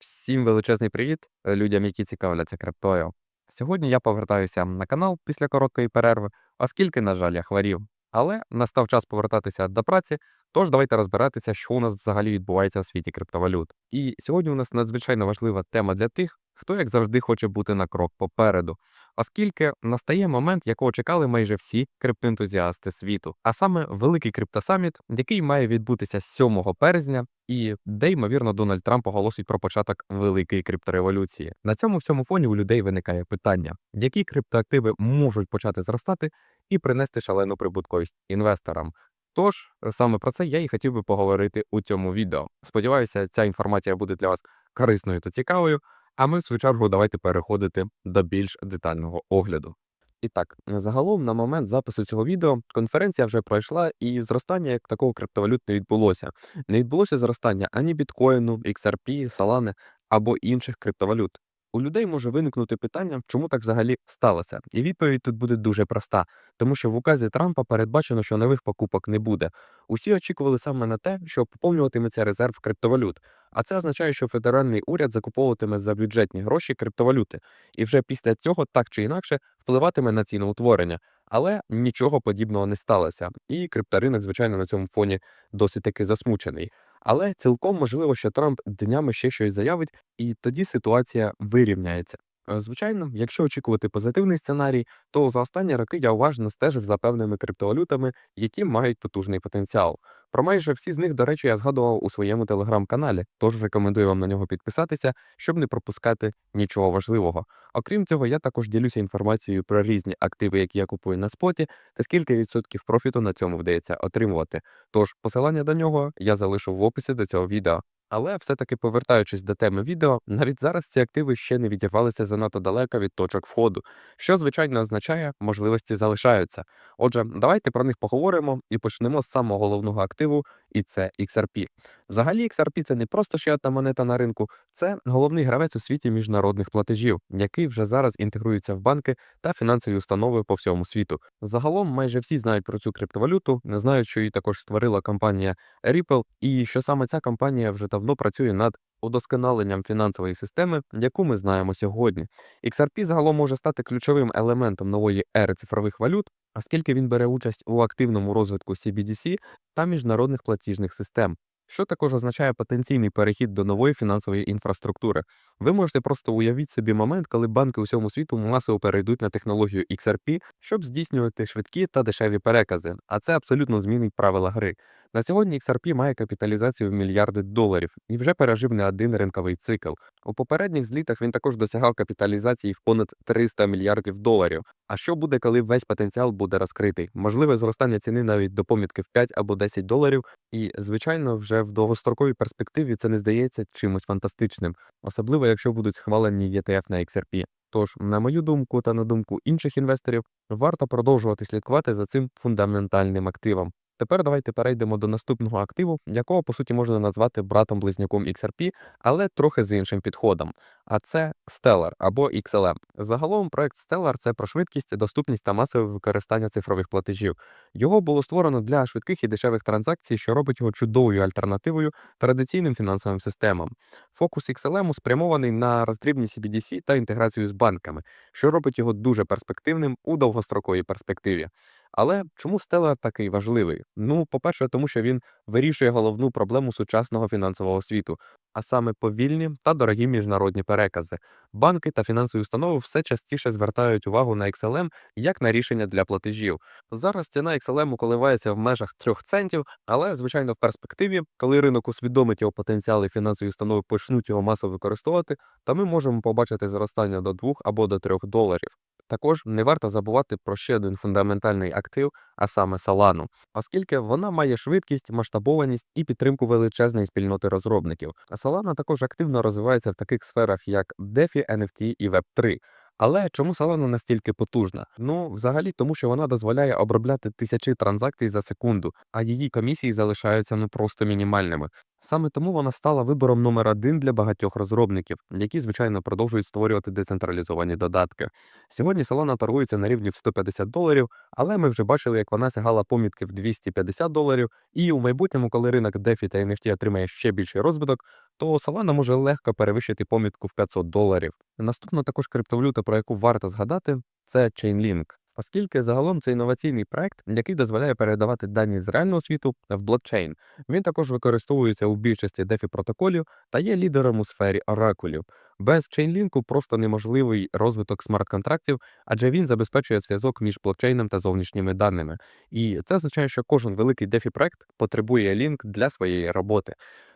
Всім величезний привіт е, людям, які цікавляться криптою. Сьогодні я повертаюся на канал після короткої перерви, оскільки, на жаль, я хворів. Але настав час повертатися до праці, тож давайте розбиратися, що у нас взагалі відбувається в світі криптовалют. І сьогодні у нас надзвичайно важлива тема для тих, хто, як завжди, хоче бути на крок попереду, оскільки настає момент, якого чекали майже всі криптоентузіасти світу, а саме великий криптосаміт, який має відбутися 7 березня і де, ймовірно, Дональд Трамп оголосить про початок великої криптореволюції. На цьому всьому фоні у людей виникає питання, які криптоактиви можуть почати зростати і принести шалену прибутковість інвесторам. Тож саме про це я і хотів би поговорити у цьому відео. Сподіваюся, ця інформація буде для вас корисною та цікавою. А ми, в свою чергу, давайте переходити до більш детального огляду. І так, загалом, на момент запису цього відео конференція вже пройшла, і зростання як такого криптовалют не відбулося. Не відбулося зростання ані біткоїну, XRP, Solana або інших криптовалют. У людей може виникнути питання, чому так взагалі сталося. І відповідь тут буде дуже проста, тому що в указі Трампа передбачено, що нових покупок не буде. Усі очікували саме на те, що поповнюватиметься резерв криптовалют. А це означає, що федеральний уряд закуповуватиме за бюджетні гроші криптовалюти, і вже після цього так чи інакше впливатиме на ціноутворення. Але нічого подібного не сталося. І крипторинок, звичайно, на цьому фоні досить таки засмучений. Але цілком можливо, що Трамп днями ще щось заявить, і тоді ситуація вирівняється. Е, Звичайно, якщо очікувати позитивний сценарій, то за останні роки я уважно стежив за певними криптовалютами, які мають потужний потенціал. Про майже всі з них, до речі, я згадував у своєму телеграм-каналі, тож рекомендую вам на нього підписатися, щоб не пропускати нічого важливого. Окрім цього, я також ділюся інформацією про різні активи, які я купую на споті, та скільки відсотків профіту на цьому вдається отримувати. Тож посилання до нього я залишу в описі до цього відео. Але все-таки повертаючись до теми відео, навіть зараз ці активи ще не відірвалися занадто далеко від точок входу, що звичайно означає, можливості залишаються. Отже, давайте про них поговоримо і почнемо з самого головного активу, і це XRP. Взагалі, XRP – це не просто ще одна монета на ринку, це головний гравець у світі міжнародних платежів, який вже зараз інтегрується в банки та фінансові установи по всьому світу. Загалом майже всі знають про цю криптовалюту, не знають, що її також створила компанія Ripple, і що саме ця компанія вже давно працює над удосконаленням фінансової системи, яку ми знаємо сьогодні. XRP загалом може стати ключовим елементом нової ери цифрових валют, оскільки він бере участь у активному розвитку CBDC та міжнародних платіжних систем. Що також означає потенційний перехід до нової фінансової інфраструктури. Ви можете просто уявіть собі момент, коли банки усьому світу масово перейдуть на технологію XRP, щоб здійснювати швидкі та дешеві перекази, а це абсолютно змінить правила гри. На сьогодні XRP має капіталізацію в мільярди доларів і вже пережив не один ринковий цикл. У попередніх злітах він також досягав капіталізації в понад 300 мільярдів доларів. А що буде, коли весь потенціал буде розкритий? Можливе зростання ціни навіть до помітки в 5 або 10 доларів, і, звичайно, вже в довгостроковій перспективі це не здається чимось фантастичним, особливо якщо будуть схвалені ETF на XRP. Тож, на мою думку та на думку інших інвесторів, варто продовжувати слідкувати за цим фундаментальним активом. Тепер давайте перейдемо до наступного активу, якого по суті можна назвати братом-близнюком XRP, але трохи з іншим підходом. А це Stellar або XLM. Загалом проект Stellar – це про швидкість, доступність та масове використання цифрових платежів. Його було створено для швидких і дешевих транзакцій, що робить його чудовою альтернативою традиційним фінансовим системам. Фокус XLM спрямований на роздрібні CBDC та інтеграцію з банками, що робить його дуже перспективним у довгостроковій перспективі. Але чому Stellar такий важливий? Ну, по-перше, тому що він вирішує головну проблему сучасного фінансового світу, а саме повільні та дорогі міжнародні перекази. Банки та фінансові установи все частіше звертають увагу на XLM як на рішення для платежів. Зараз ціна XLM коливається в межах 3 центів, але, звичайно, в перспективі, коли ринок усвідомить його потенціал і фінансові установи почнуть його масово використовувати, то ми можемо побачити зростання до 2 або до 3 доларів. Також не варто забувати про ще один фундаментальний актив, а саме Solana, оскільки вона має швидкість, масштабованість і підтримку величезної спільноти розробників. А Solana також активно розвивається в таких сферах, як DeFi, NFT і Web3. Але чому Solana настільки потужна? Ну, взагалі, тому що вона дозволяє обробляти тисячі транзакцій за секунду, а її комісії залишаються ну просто мінімальними. Саме тому вона стала вибором номер один для багатьох розробників, які, звичайно, продовжують створювати децентралізовані додатки. Сьогодні Solana торгується на рівні в 150 доларів, але ми вже бачили, як вона сягала помітки в 250 доларів. І у майбутньому, коли ринок DeFi та NFT отримає ще більший розвиток, то Solana може легко перевищити помітку в 500 доларів. Наступна також криптовалюта, про яку варто згадати, це Chainlink. Оскільки загалом це інноваційний проект, який дозволяє передавати дані з реального світу в блокчейн. Він також використовується у більшості DeFi протоколів та є лідером у сфері оракулів. Без Chainlink просто неможливий розвиток смарт-контрактів, адже він забезпечує зв'язок між блокчейном та зовнішніми даними. І це означає, що кожен великий DeFi проект потребує лінк для своєї роботи.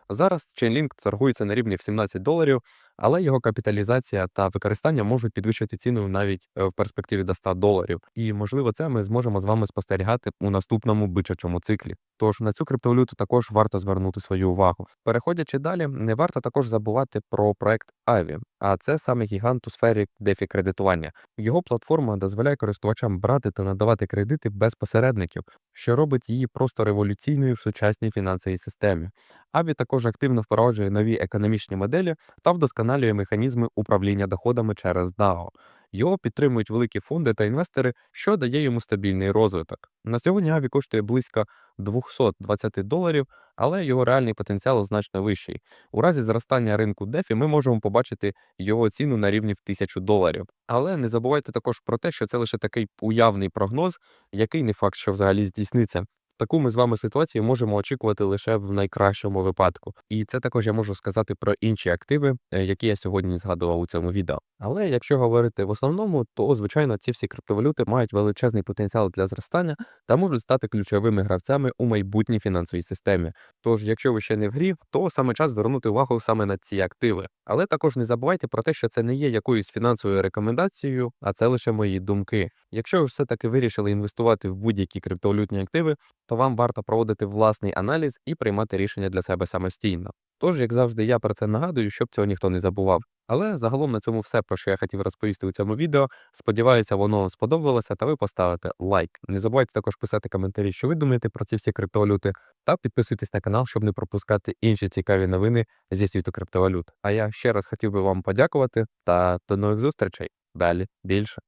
Зараз Chainlink торгується на рівні в 17 доларів, але його капіталізація та використання можуть підвищити ціну навіть е, в перспективі до 100 доларів. І можливо, це ми зможемо з вами спостерігати у наступному бичачому циклі. Тож на цю криптовалюту також варто звернути свою увагу. Переходячи далі, не варто також забувати про проект Аві, а це саме гігант у сфері дефі кредитування. Його платформа дозволяє користувачам брати та надавати кредити без посередників, що робить її просто революційною в сучасній фінансовій системі. Аві також активно впроваджує нові економічні моделі та вдосконалює механізми управління доходами через DAO. Його підтримують великі фонди та інвестори, що дає йому стабільний розвиток. На сьогодні Аві коштує близько 220 доларів, але його реальний потенціал значно вищий. У разі зростання ринку DeFi ми можемо побачити його ціну на рівні в 1000 доларів. Але не забувайте також про те, що це лише такий уявний прогноз, який не факт, що взагалі здійсниться. Таку ми з вами ситуацію можемо очікувати лише в найкращому випадку. І це також я можу сказати про інші активи, е, які я сьогодні згадував у цьому відео. Але якщо говорити в основному, то звичайно ці всі криптовалюти мають величезний потенціал для зростання та можуть стати ключовими гравцями у майбутній фінансовій системі. Тож, якщо ви ще не в грі, то саме час звернути увагу саме на ці активи. Але також не забувайте про те, що це не є якоюсь фінансовою рекомендацією, а це лише мої думки. Якщо ви все-таки вирішили інвестувати в будь-які криптовалютні активи, то вам варто проводити власний аналіз і приймати рішення для себе самостійно. Тож, як завжди, я про це нагадую, щоб цього ніхто не забував. Але загалом на цьому все, про що я хотів розповісти у цьому відео. Сподіваюся, воно вам сподобалося, та ви поставите лайк. Не забувайте також писати коментарі, що ви думаєте про ці всі криптовалюти, та підписуйтесь на канал, щоб не пропускати інші цікаві новини зі світу криптовалют. А я ще раз хотів би вам подякувати та до нових зустрічей. Далі більше.